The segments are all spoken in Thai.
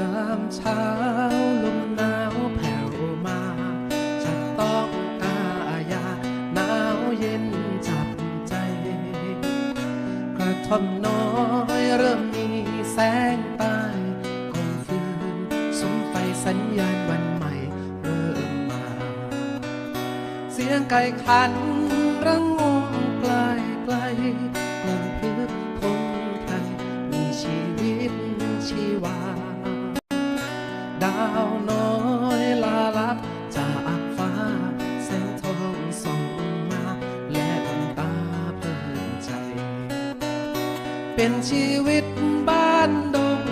ยามเช้าลมหนาวแผ่วมาจะต้องอาญาหนาวเย็นจับใจ กระท่อมน้อยเริ่มมีแสงใต้กองฟืนสมไฟสัญญาณวันใหม่เริ่มมา เสียงไก่ขันระงมไกลไกลกลางพืชพงไพรมีชีวิตชีวา ดาวน้อยลาลับจากฟ้าแสงทองส่องมา และดวงตาเพลินใจ เป็นชีวิตบ้านดง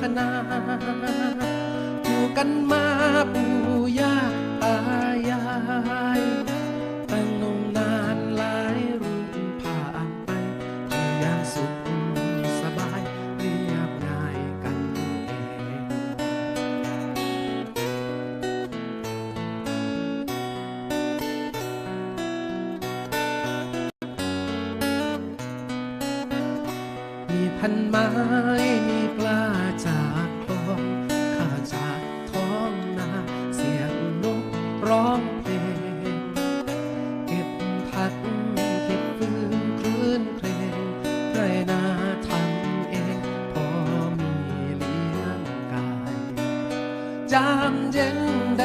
คนา อยู่กันมาปู่ย่า พันไม้มีปลาจากคลองข้าจากท้องนาเสียงนกร้องเพลง เก็บผักเก็บฟืนคลื่นเพลงไรนาทำเองพอมีเลี้ยงกายจามเย็นแด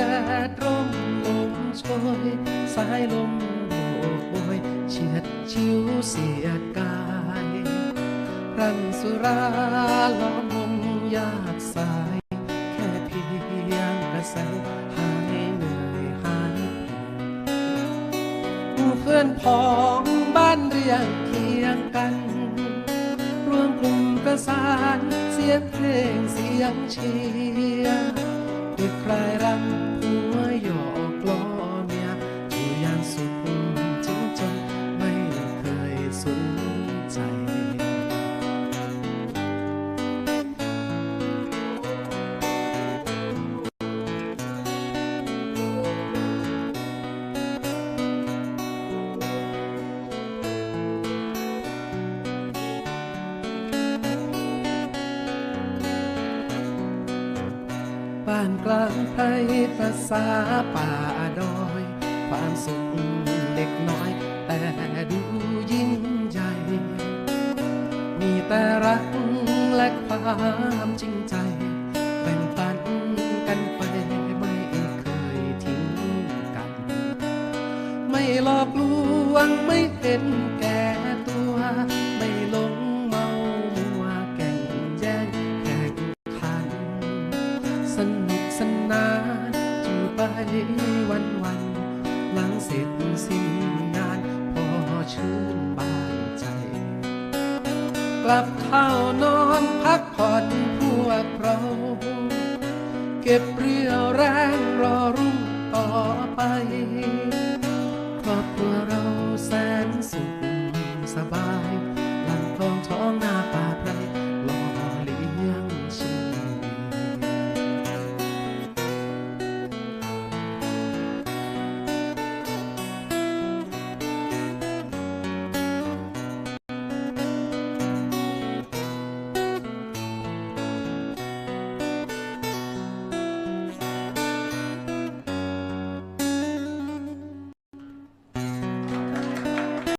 ดร่มลมโชยสายลมโบกโบยเฉียดชิวเสียดกาย รังสุราล้อมวงยากสาย แค่เพียงกระแสหายเหนื่อยหายเพลียเพื่อนพ้องบ้านเรียงเคียงกัน รวมกลุ่มประสานเสียงเพลงเสียงเชียร์ด้วยคลายรัง บ้านกลางไพรภาษาป่าดอย ความสุขเด็กน้อย แต่ดูยิ่งใหญ่ มีแต่รักและความจริงใจแบ่งปันกันไปไม่เคยทิ้งกัน ไม่หลอกลวงไม่เห็นแก่ตัว วันวันหลังเสร็จสิ้นงานพอชื่นบานใจ กลับเข้านอนพักผ่อนพวกเรา เก็บเรี่ยวแรงรอรุ่งต่อไป ครอบครัวเราแสน